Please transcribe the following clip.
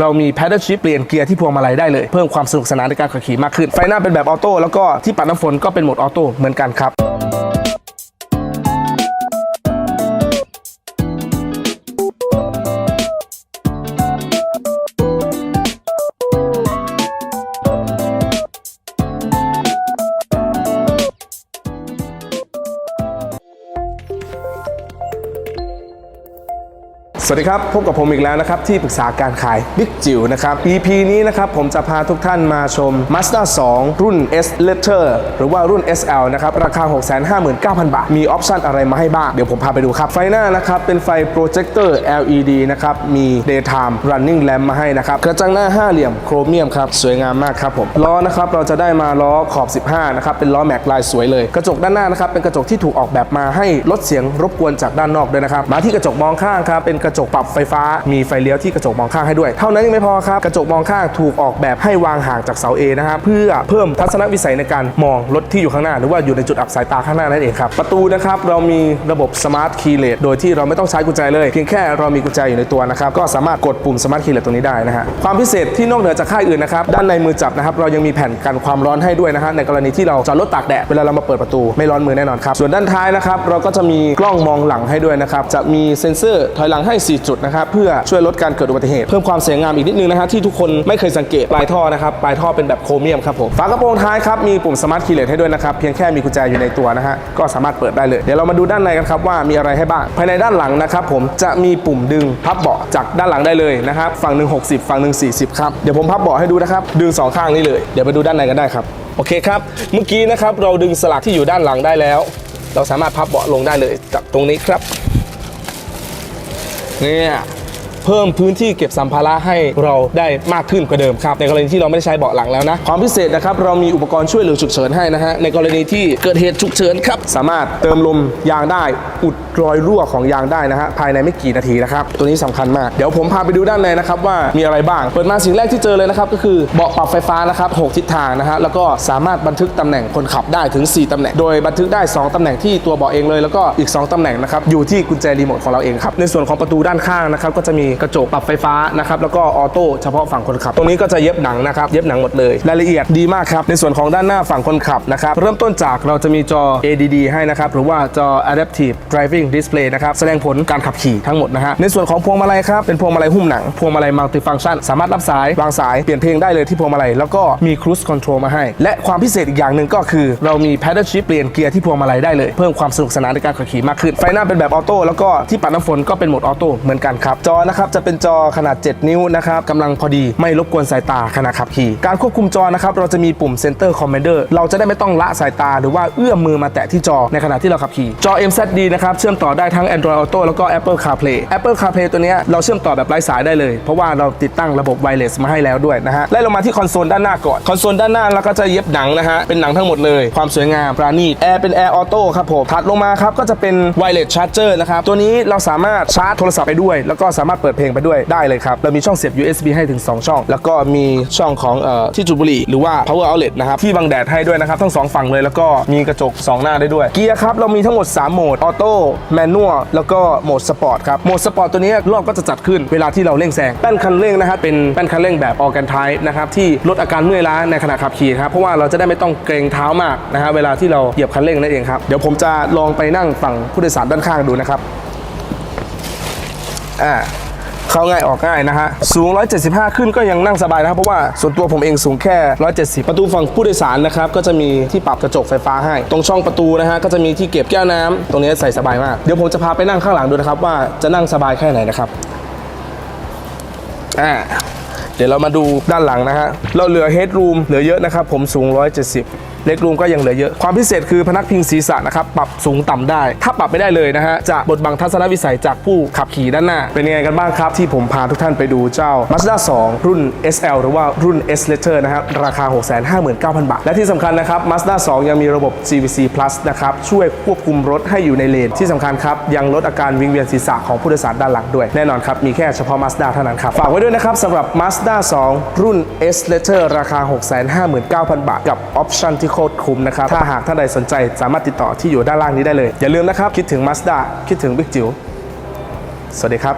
เรามีแพดเดิลชิปเปลี่ยนเกียร์ที่พวงมาลัยได้เลย เพิ่มความสนุกสนานในการขับขี่มากขึ้น ไฟหน้าเป็นแบบออโต้แล้วก็ที่ปัดน้ำฝนก็เป็นโหมดออโต้เหมือนกันครับ สวัสดีครับ พบกับผมอีกแล้วนะครับ ที่ปรึกษาการขายบิ๊กจิ๋วนะครับ EP นี้นะครับ ผมจะพาทุกท่านมาชม Mazda 2 รุ่น S Letter หรือว่ารุ่น SL นะครับ ราคา 659,000 บาท มีออปชันอะไรมาให้บ้าง เดี๋ยวผมพาไปดูครับ ไฟหน้านะครับ เป็นไฟโปรเจคเตอร์ LED นะครับ มี daytime running lamp มาให้นะครับ กระจังหน้า 5 เหลี่ยมโครเมียมครับ สวยงามมากครับผมล้อนะครับเราจะได้มาล้อขอบ 15 นะครับเป็นล้อแม็กลายสวยเลย กระจกด้านหน้านะครับเป็นกระจกที่ถูกออกแบบมาให้ลดเสียงรบกวนจากด้านนอกด้วยนะครับมาที่กระจกมองข้างครับเป็นกระจกปรับไฟฟ้า มีไฟเลี้ยวที่กระจกมองข้างให้ด้วย เท่านั้นยังไม่พอครับ กระจกมองข้างถูกออกแบบให้วางห่างจากเสา A นะครับเพื่อเพิ่มทัศนวิสัยในการมองรถที่อยู่ข้างหน้า หรือว่าอยู่ในจุดอับสายตาข้างหน้านั่นเองครับประตูนะครับเรามีระบบสมาร์ทคีย์เลสโดยที่เราไม่ต้องใช้กุญแจเลยเพียงแค่เรามีกุญแจอยู่ในตัวนะครับก็สามารถกดปุ่มสมาร์ทคีย์เลสตรงนี้ได้นะฮะความพิเศษที่นอกเหนือจากค่ายอื่นนะครับด้านในมือจับนะครับเรายังมีแผ่นกันความร้อนให้ด้วยนะฮะในกรณีที่เราจอดรถตากแดดเวลาเรามาเปิดประตูไม่ร้อนมือแน่นอนครับส่วนด้านท้ายนะครับเราก็จะมีกล้องมองหลังให้ด้วยนะครับจะมีเซ็นเซอร์ถอยหลังให้4 จุดนะครับเพื่อช่วยลดการเกิดอุบัติเหตุเพิ่มความสวยงามอีกนิดนึงนะฮะที่ทุกคนไม่เคยสังเกตปลายท่อนะครับปลายท่อเป็นแบบโครเมียมครับผมฝากระโปรงท้ายครับมีปุ่มสมาร์ทคีย์เลสให้ด้วยนะครับเพียงแค่มีกุญแจอยู่ในตัวนะฮะก็สามารถเปิดได้เลยเดี๋ยวเรามาดูด้านในกันครับว่ามีอะไรให้บ้างภายในด้านหลังนะครับผมจะมีปุ่มดึงพับเบาะจากด้านหลังได้เลยนะครับฝั่งหนึ่ง60 ฝั่งหนึ่ง40ครับเดี๋ยวผมพับเบาะให้ดูนะครับดึงสองข้างนี้เลยเดี๋ยวไปดูด้านในกันได้ครับโอเคครับ เมื่อกี้นะครับเราดึงสลักที่อยู่ด้านหลังได้แล้ว เราสามารถพับเบาะลงได้เลยจากตรงนี้ครับ เนี่ย เพิ่มพื้นที่เก็บสัมภาระให้เราได้มากขึ้นกว่าเดิมครับ ในกรณีที่เราไม่ได้ใช้เบาะหลังแล้วนะ ความพิเศษนะครับเรามีอุปกรณ์ช่วยเหลือฉุกเฉินให้นะฮะในกรณีที่เกิดเหตุฉุกเฉินครับสามารถเติมลมยางได้อุดรอยรั่วของยางได้นะฮะภายในไม่กี่นาทีนะครับตัวนี้สำคัญมากเดี๋ยวผมพาไปดูด้านในนะครับว่ามีอะไรบ้าง เปิดมาสิ่งแรกที่เจอเลยนะครับก็คือเบาะปรับไฟฟ้านะครับหกทิศทางนะฮะแล้วก็สามารถบันทึกตำแหน่งคนขับได้ถึง 4ตำแหน่ง โดยบันทึกได้ 2ตำแหน่งที่ตัวเบาะเองเลย แล้วก็อีก 2ตำแหน่งนะครับอยู่ที่กุญแจรีโมทของเราเองครับในส่วนของประตูด้านข้างนะครับก็จะมีกระจกปรับไฟฟ้านะครับแล้วก็ออโต้เฉพาะฝั่งคนขับ ตรงนี้ก็จะเย็บหนังนะครับเย็บหนังหมดเลยรายละเอียดดีมากครับในส่วนของด้านหน้าฝั่งคนขับนะครับเริ่มต้นจากเราจะมีจอ ADD ให้นะครับหรือว่าจอ Adaptive Driving Display นะครับแสดงผลการขับขี่ทั้งหมดนะฮะในส่วนของพวงมาลัยครับเป็นพวงมาลัยหุ้มหนังพวงมาลัยมัลติฟัง c t ชันสามารถรับสายวางสายเปลี่ยนเพลงได้เลยที่พวงมาลัยแล้วก็มี Cruise Control มาให้ และความพิเศษอีกอย่างหนึ่งก็คือ เรามี Paddle Shift เปลี่ยนเกียร์ที่พวงมาลัยได้เลยเพิ่มความสนุกสนานในการขับขี่มากขึ้นไฟหน้าเป็นแบบออโต้แล้วก็ที่ปัดน้ำฝนก็เป็นโหมดออโต้เหมือนกันครับจอนะครับจะเป็นจอขนาด 7 นิ้วนะครับกำลังพอดีไม่รบกวนสายตาขณะขับขี่ การควบคุมจอนะครับเราจะมีปุ่ม Center Commander เราจะได้ไม่ต้องละสายตา หรือว่าเอื้อมมือมาแตะที่จอในขณะที่เราขับขี่ จอ MZD นะครับเชื่อมต่อได้ทั้ง Android Auto แล้วก็ Apple CarPlay Apple CarPlay ตัวนี้เราเชื่อมต่อแบบไร้สายได้เลย เพราะว่าเราติดตั้งระบบ Wireless มาให้แล้วด้วยนะฮะไล่ลงมาที่คอนโซลด้านหน้าก่อนคอนโซลด้านหน้าเราก็จะเย็บหนังนะฮะเป็นหนังทั้งหมดเลยความสวยงามปราณีตแอร์เป็นแอร์ออโต้ครับผมถัดลงมาครับก็จะเป็น Wireless Charger นะครับตัวนี้เราสามารถชาร์จโทรศัพท์ไปด้วย แล้วก็สามารถเปิดเพลงไปด้วยได้เลยครับ เรามีช่องเสียบ USB ให้ถึง 2 ช่อง แล้วก็มีช่องของเอ่อที่จุบุรีหรือว่า power outlet นะครับ ที่บังแดดให้ด้วยนะครับ ทั้งสองฝั่งเลยแล้วก็มีกระจกสองหน้าได้ด้วย เกียร์ครับ เรามีทั้งหมด 3 โหมดออโต้แมนนวลแล้วก็โหมดสปอร์ตครับโหมดสปอร์ตตัวนี้รอบก็จะจัดขึ้นเวลาที่เราเร่งแซงแป้นคันเร่งนะครับเป็นแป้นคันเร่งแบบออแกนไทป์นะครับที่ลดอาการเมื่อยล้าในขณะขับขี่ครับเพราะว่าเราจะได้ไม่ต้องเกรงเท้ามากนะฮะเวลาที่เราเหยียบคันเร่งนั่นเองครับเดี๋ยวผมจะลองไปนั่งฝั่งผู้โดยสารด้านข้างดูนะครับอ่า เข้าง่ายออกง่ายนะฮะสูง 175 ขึ้นก็ยังนั่งสบายนะครับเพราะว่าส่วนตัวผมเองสูงแค่ 170 ประตูฝั่งผู้โดยสารนะครับก็จะมีที่ปรับกระจกไฟฟ้าให้ ตรงช่องประตูนะฮะก็จะมีที่เก็บแก้วน้ำตรงนี้ใส่สบายมากเดี๋ยวผมจะพาไปนั่งข้างหลังดูนะครับว่าจะนั่งสบายแค่ไหนนะครับอ่าเดี๋ยวเรามาดูด้านหลังนะฮะเราเหลือเฮดรูมเหลือเยอะนะครับผมสูง 170 เล็กรูมก็ยังเหลือเยอะ ความพิเศษคือพนักพิงศีรษะนะครับปรับสูงต่ำได้ ถ้าปรับไม่ได้เลยนะฮะจะบดบังทัศนวิสัยจากผู้ขับขี่ด้านหน้า เป็นยังไงกันบ้างครับ ที่ผมพาทุกท่านไปดูเจ้า Mazda 2 รุ่น SL หรือว่ารุ่น S Letter นะครับราคา 659,000 บาท และที่สำคัญนะครับ Mazda 2 ยังมีระบบ CVC Plus นะครับช่วยควบคุมรถให้อยู่ในเลนที่สำคัญครับยังลดอาการวิงเวียนศีรษะของผู้โดยสารด้านหลังด้วยแน่นอนครับมีแค่เฉพาะ Mazda เท่านั้นครับฝากไว้ด้วยนะครับสำหรับ Mazda 2 รุ่น S Letter ราคา 659,000 บาท กับออปชั่นที่โคตรคุ้มนะครับ ถ้าหากท่านใดสนใจสามารถติดต่อที่อยู่ด้านล่างนี้ได้เลย อย่าลืมนะครับ คิดถึง Mazda คิดถึงวิกจิ๋วสวัสดีครับ